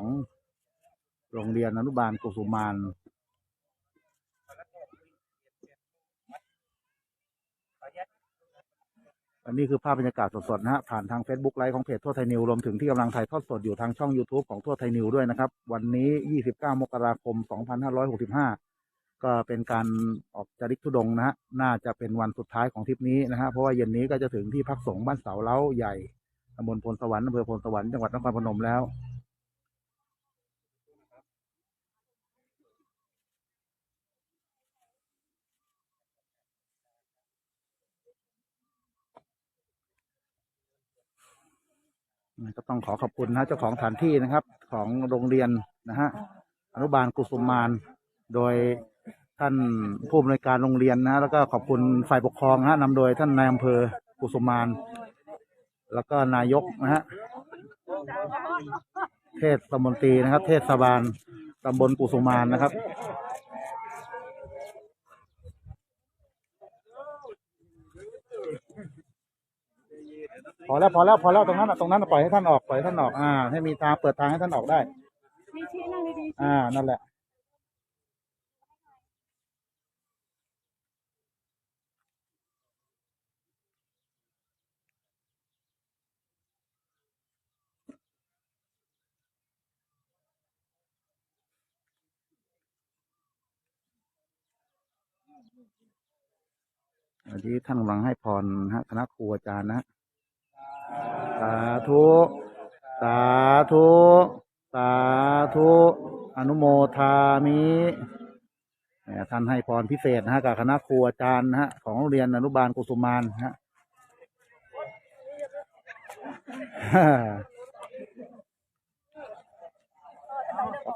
ของโรงเรียนอนุบาลกุสุมานอันนี้คือภาพบรรยากาศสดๆนะฮะผ่านทาง Facebook ไลฟ์ของเพจทั่วไทยนิวรวมถึงที่กำลังถ่ายทอดสดอยู่ทางช่อง YouTube ของทั่วไทยนิวด้วยนะครับ วันนี้ 29 มกราคม 2565 ก็เป็นการออกจาริกธุดงนะฮะน่าจะเป็นวันสุดท้ายของทริปนี้นะฮะเพราะว่าเย็นนี้ก็จะถึงที่พักสงฆ์บ้านเสาเล้าใหญ่ตำบลพลสวรรค์อำเภอพลสวรรค์จังหวัดนครพนมแล้ว ก็ต้องขอขอบคุณนะเจ้าของสถานที่นะครับ ของโรงเรียนนะฮะอนุบาลกุสุมาน โดยท่านผู้อำนวยการโรงเรียนนะ แล้วก็ขอบคุณฝ่ายปกครองนะนำโดยท่านนายอำเภอกุสุมาน แล้วก็นายกนะฮะเทศมนตรีนะครับ เทศบาลตำบลกุสุมานนะครับ พ อแล้วพอแล้วพอแล้วตรงนั้นน่ะตรงนั้นน่ะปล่อยให้ท่านออกปล่อยให้ท่านออกอ่า ให้มีทางเปิดทางให้ท่านออกได้ มีชี้นั่งดีๆ อ่า นั่นแหละ อันนี้ท่านกำลังให้พรนะฮะคณะครูอาจารย์นะฮะ สาธุ สาธุ สาธุ อนุโมทามิท่านให้พรพิเศษนะฮะกับคณะครูอาจารย์นะฮะของโรงเรียนอนุบาลกุสุมานนะฮะ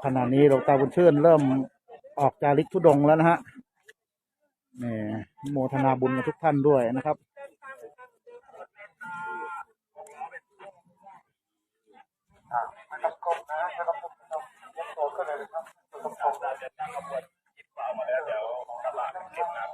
ขณะนี้หลวงตาบุญชื่นเริ่มออกจาริกทุดงแล้วนะฮะนี่โมทนาบุญกับทุกท่านด้วยนะครับ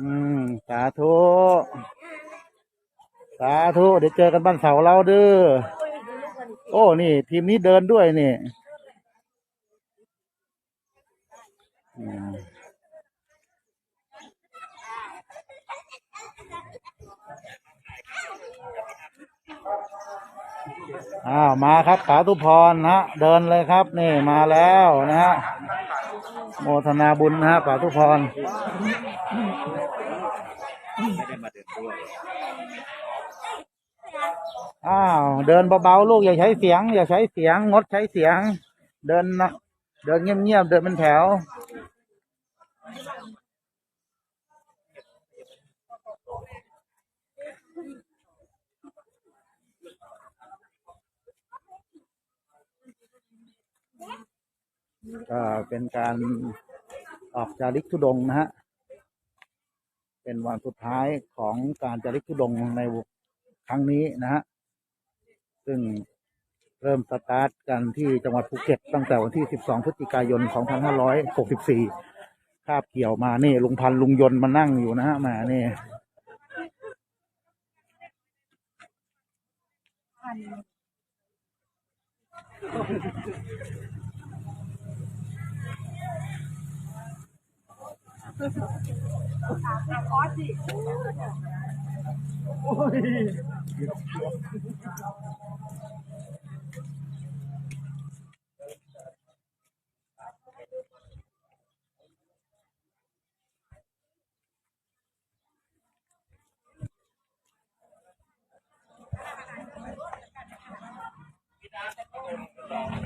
อืม สาธุ สาธุ เดี๋ยวเจอกันบ้านเสาเราเด้อ โอ้ นี่ ทีมนี้เดินด้วยนี่ อ้าวมาครับสาธุพรนะฮะเดินเลยครับนี่มาแล้วนะฮะโมทนาบุญนะฮะสาธุพรอ้าวเดินเบาๆลูกอย่าใช้เสียง อย่าใช้เสียงงดใช้เสียง เดินนะเดินเงียบๆเดินเป็นแถว ก็เป็นการออกจาริกธุดงนะฮะ เป็นวันสุดท้ายของการจาริกธุดงในครั้งนี้นะฮะ ซึ่งเริ่มสตาร์ทกันที่จังหวัดภูเก็ตตั้งแต่วันที่ 12 พฤศจิกายน 2564 คาบเกี่ยวมานี่ลุงพันลุงยนต์มานั่งอยู่นะฮะมานี่ Pode. Oi. Thank you.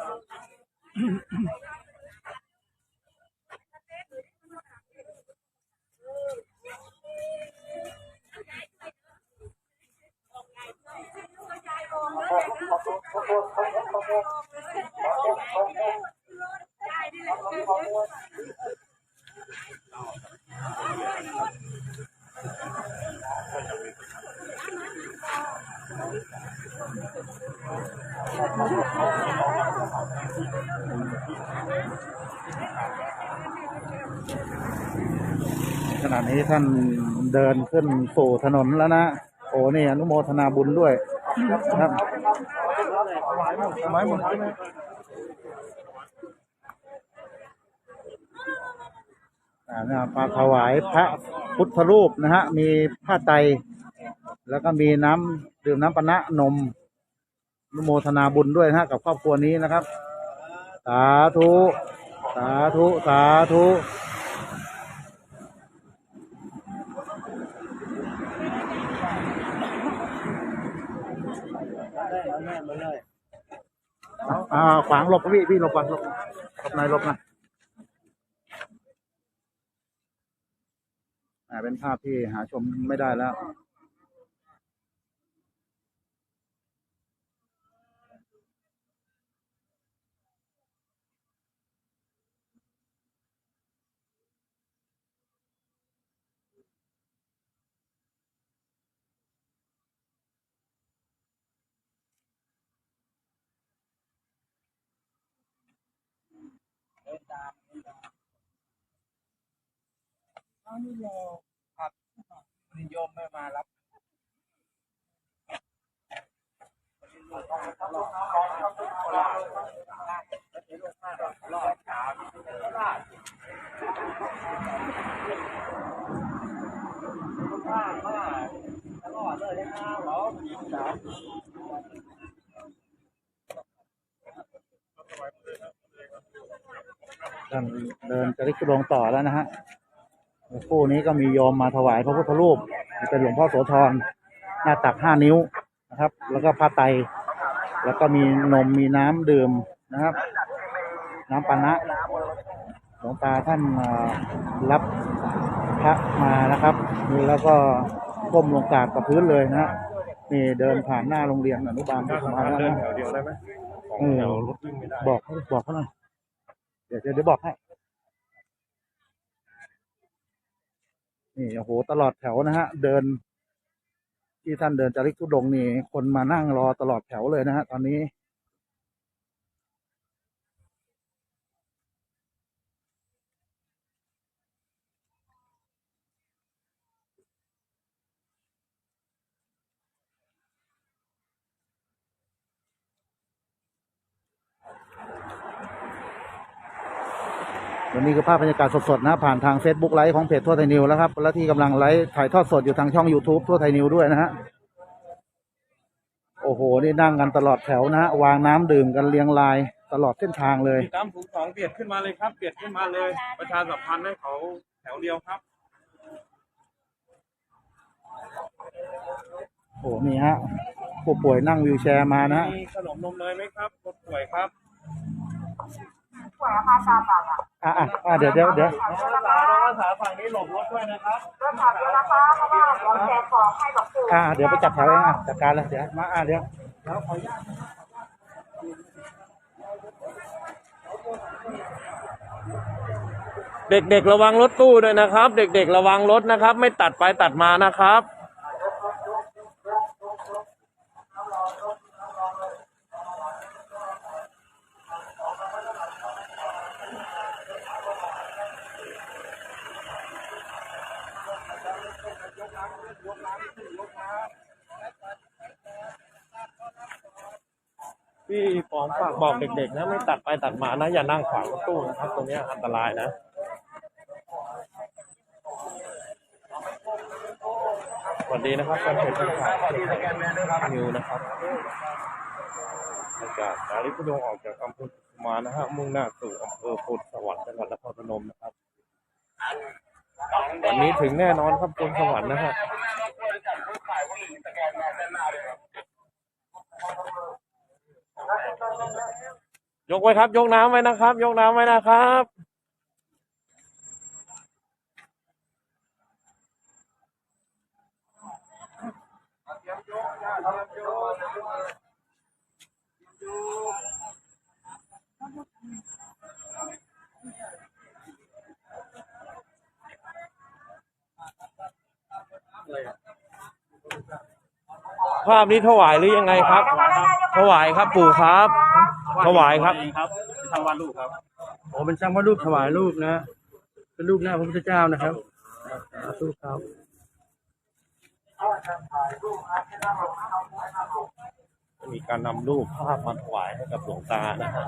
ขณะนี้ท่านเดินขึ้นสู่ถนนแล้วนะ โอ้นี่อนุโมทนาบุญด้วยนะครับอ่านะครับมาถวายพระพุทธรูปนะฮะ มีผ้าไตรแล้วก็มีน้ำดื่มน้ำปนะนมนุโมทนาบุญด้วยนะฮะกับครอบครัวนี้นะครับ สาธุ สาธุ สาธุ อ่าขวางหลบพี่พี่หลบก่อนหลบหลบหน่อยหลบหน่อยอ่าเป็นภาพที่หาชมไม่ได้แล้ว โยมไม่มารับท่านเดินจะริกตุดงต่อแล้วนะฮะ คู่นี้ก็มีโยมมาถวายพระพุทธรูปเป็นหลวงพ่อโสธรหน้าตักห้านิ้วนะครับ แล้วก็ผ้าไตรแล้วก็มีนมมีน้ำดื่มนะครับ น้ำปานะหลวงตาท่านอ่ารับพระมานะครับนี่แล้วก็ก้มลงกราบกับพื้นเลยนะฮะนี่เดินผ่านหน้าโรงเรียนอนุบาลพุทธมาแล้วเดินนะแถวเดียวได้ไหมสองเออแถวรถวิ่งไม่ได้บอกเขาบอกเขาหน่อยเดี๋ยวเดี๋ยวเดี๋ยวบอกให้ นี่โอ้โหตลอดแถวนะฮะ เดิน ที่ท่านเดินจาริกทุดงนี่ คนมานั่งรอตลอดแถวเลยนะฮะตอนนี้ วันนี้คือภาพบรรยากาศสดๆนะผ่านทาง Facebook ไลฟ์ของเพจทั่วไทยนิวแล้วครับและที่กำลังไลฟ์ถ่ายทอดสดอยู่ทางช่อง YouTube ทั่วไทยนิวด้วยนะฮะโอ้โห นี่นั่งกันตลอดแถวนะฮะวางน้ำดื่มกันเรียงรายตลอดเส้นทางเลยตามถุงสองเบียดขึ้นมาเลยครับเบียดขึ้นมาเลย ประชาสัมพันธ์ให้เขาแถวเดียวครับ โอ้นี่ฮะผู้ป่วยนั่งวิวแชร์มานะฮะมีขนมนมเนยไหมครับคนป่วยครับ ป่วยอาการตาบอดอะอะอะอะเดี๋ยวเดี๋ยวเดี๋ยวน้องรักษาน้องรักษาฝั่งนี้หลบรถด้วยนะครับเรื่องข่าวเยอะนะคะเพราะว่าเดี๋ยวแจกของให้กับสื่ออะเดี๋ยวไปจัดแถวเองอะจัดการเลยเดี๋ยวมาอะเดี๋ยวเด็กๆระวังรถตู้ด้วยนะครับ เด็กๆระวังรถนะครับ ไม่ตัดไปตัดมานะครับ พี่ปองฝากบอกเด็กๆนะไม่ตัดไปตัดมานะ อย่านั่งขวางรถตู้นะครับ ตรงนี้อันตรายนะสวัสดีนะครับการเพจที่ขายนิวนะครับอากาศสาริพุดงออกจากอำเภอกุมานะฮะมุ่งหน้าสู่อำเภอโพธิสวรรค์จังหวัดนครพนมนะครับวันนี้ถึงแน่นอนครับบนสวรรค์นะฮะ ยกไว้ครับ ยกน้ำไว้นะครับ ยกน้ำไว้นะครับภาพนี้ถวายหรือยังไงครับ ถวายครับปู่ครับถวายครับครับทำวาดรูปครับโอ้เป็นช่างวาดรูปถวายรูปนะ เป็นรูปหน้าพระพุทธเจ้านะครับสาธุครับมีการนำรูปภาพมาถวายให้กับหลวงตานะครับ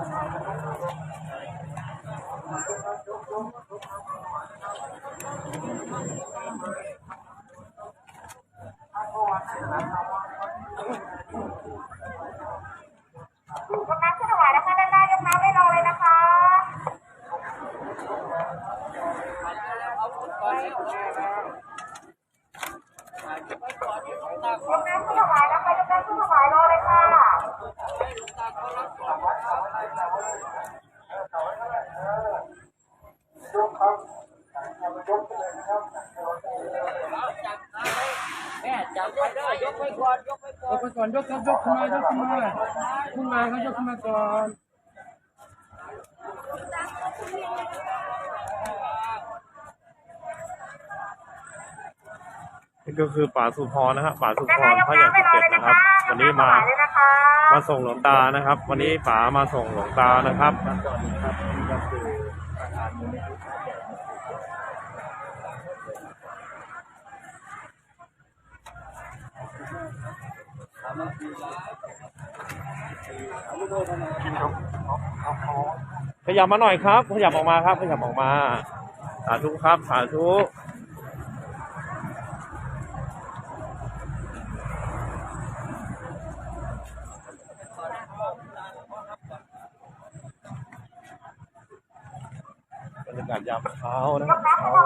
ยกน้ำขึ้นถวายนะคะด้านหน้ายกน้ำไม่ลงเลยนะคะ ยกน้ำขึ้นถวายนะคะยกน้ำขึ้นถวายรอเลยค่ะยกไปก่อนยกครับยกขึ้นมายกขึ้นมาขึ้นมาครับยกขึ้นมาก่อน นี่ก็คือป่าสุพรนะฮะป่าสุพด้านหน้ารยกพระใหญ่น้ำไม่ภูรอเก็ตเลยนะนะครับคะวันนี้มาถวายเลยนะคะมาส่งหลวงตานะครับ วันนี้ป๋ามาส่งหลวงตานะครับขยับมาหน่อยครับ ขยับออกมาครับ ขยับออกมา สาธุครับ สาธุ บรรยา